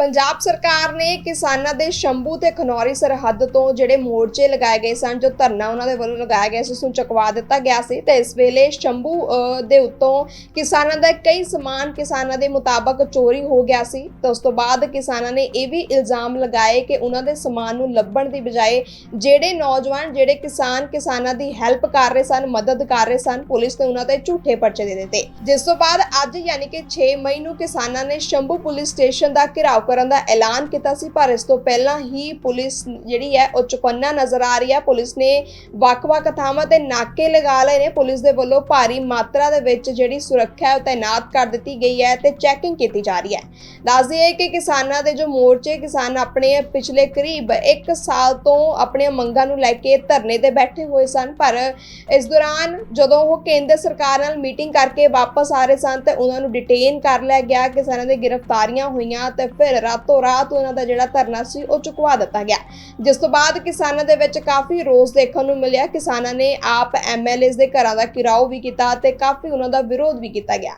ਪੰਜਾਬ ਸਰਕਾਰ ਨੇ ਕਿਸਾਨਾਂ ਦੇ ਸ਼ੰਭੂ ਤੇ ਖਨੌਰੀ ਸਰਹੱਦ ਤੋਂ ਜਿਹੜੇ ਮੋਰਚੇ ਲਗਾਏ ਗਏ ਸਨ, ਜੋ ਧਰਨਾ ਉਹਨਾਂ ਦੇ ਵੱਲੋਂ ਲਗਾਇਆ ਗਿਆ ਸੀ, ਉਸ ਨੂੰ ਚੁਕਵਾ ਦਿੱਤਾ ਗਿਆ ਸੀ। ਤੇ ਇਸ ਵੇਲੇ ਸ਼ੰਭੂ ਦੇ ਉੱਤੋਂ ਕਿਸਾਨਾਂ ਦਾ ਕਈ ਸਮਾਨ ਕਿਸਾਨਾਂ ਦੇ ਮੁਤਾਬਕ ਚੋਰੀ ਹੋ ਗਿਆ ਸੀ। ਤੇ ਉਸ ਤੋਂ ਬਾਅਦ ਕਿਸਾਨਾਂ ਨੇ ਇਹ ਵੀ ਇਲਜ਼ਾਮ ਲਗਾਏ ਕਿ ਉਹਨਾਂ ਦੇ ਸਮਾਨ ਨੂੰ ਲੱਭਣ ਦੀ ਬਜਾਏ ਜਿਹੜੇ ਨੌਜਵਾਨ, ਜਿਹੜੇ ਕਿਸਾਨ ਕਿਸਾਨਾਂ ਦੀ ਹੈਲਪ ਕਰ ਰਹੇ ਸਨ, ਮਦਦ ਕਰ ਰਹੇ ਸਨ, ਪੁਲਿਸ ਨੇ ਉਹਨਾਂ ਤੇ ਝੂਠੇ ਪਰਚੇ ਦੇ ਦਿੱਤੇ। ਜਿਸ ਤੋਂ ਬਾਅਦ ਅੱਜ ਯਾਨੀ ਕਿ 6 ਮਈ ਨੂੰ ਕਿਸਾਨਾਂ ਨੇ ਸ਼ੰਭੂ ਪੁਲਿਸ ਸਟੇਸ਼ਨ ਦਾ ਘਿਰਾਓ ਕਰਨ ਦਾ ਐਲਾਨ ਕੀਤਾ ਸੀ, ਪਰ ਇਸ ਤੋਂ ਪਹਿਲਾਂ ਹੀ ਪੁਲਿਸ ਜਿਹੜੀ ਹੈ, ਉਹ ਚੁਕੰਨਾ ਨਜ਼ਰ ਆ ਰਹੀ ਹੈ। ਪੁਲਿਸ ਨੇ ਵੱਖ-ਵੱਖ ਥਾਵਾਂ ਤੇ ਨਾਕੇ ਲਗਾ ਲਏ ਨੇ। ਪੁਲਿਸ ਦੇ ਵੱਲੋਂ ਭਾਰੀ ਮਾਤਰਾ ਦੇ ਵਿੱਚ ਜਿਹੜੀ ਸੁਰੱਖਿਆ ਉਹ ਤਾਇਨਾਤ ਕਰ ਦਿੱਤੀ ਗਈ ਹੈ ਤੇ ਚੈਕਿੰਗ ਕੀਤੀ ਜਾ ਰਹੀ ਹੈ। ਦੱਸ ਦਈਏ ਕਿ ਕਿਸਾਨਾਂ ਦੇ ਜੋ ਮੋਰਚੇ, ਕਿਸਾਨ ਆਪਣੇ ਪਿਛਲੇ ਕਰੀਬ 1 ਸਾਲ ਤੋਂ ਆਪਣੀਆਂ ਮੰਗਾਂ ਨੂੰ ਲੈ ਕੇ ਧਰਨੇ ਤੇ ਬੈਠੇ ਹੋਏ ਸਨ, ਪਰ ਇਸ ਦੌਰਾਨ ਜਦੋਂ ਉਹ ਕੇਂਦਰ ਸਰਕਾਰ ਨਾਲ ਮੀਟਿੰਗ ਕਰਕੇ ਵਾਪਸ ਆ ਰਹੇ ਸਨ, ਤੇ ਉਹਨਾਂ ਨੂੰ ਡਿਟੇਨ ਕਰ ਲਿਆ ਗਿਆ। ਕਿਸਾਨਾਂ ਦੇ ਗ੍ਰਿਫਤਾਰੀਆਂ ਹੋਈਆਂ ਤੇ ਫਿਰ ਰਾਤੋਂ ਰਾਤ ਉਹਨਾਂ ਦਾ ਜਿਹੜਾ ਧਰਨਾ ਸੀ, ਉਹ ਚੁਕਵਾ ਦਿੱਤਾ ਗਿਆ। ਜਿਸ ਤੋਂ ਬਾਅਦ ਕਿਸਾਨਾਂ ਦੇ ਵਿੱਚ ਕਾਫੀ ਰੋਸ ਦੇਖਣ ਨੂੰ ਮਿਲਿਆ। ਕਿਸਾਨਾਂ ਨੇ ਆਪ ਐਮਐਲਏਸ ਦੇ ਘਰਾਂ ਦਾ ਘਿਰਾਓ ਵੀ ਕੀਤਾ ਤੇ ਕਾਫੀ ਉਹਨਾਂ ਦਾ ਵਿਰੋਧ ਵੀ ਕੀਤਾ ਗਿਆ।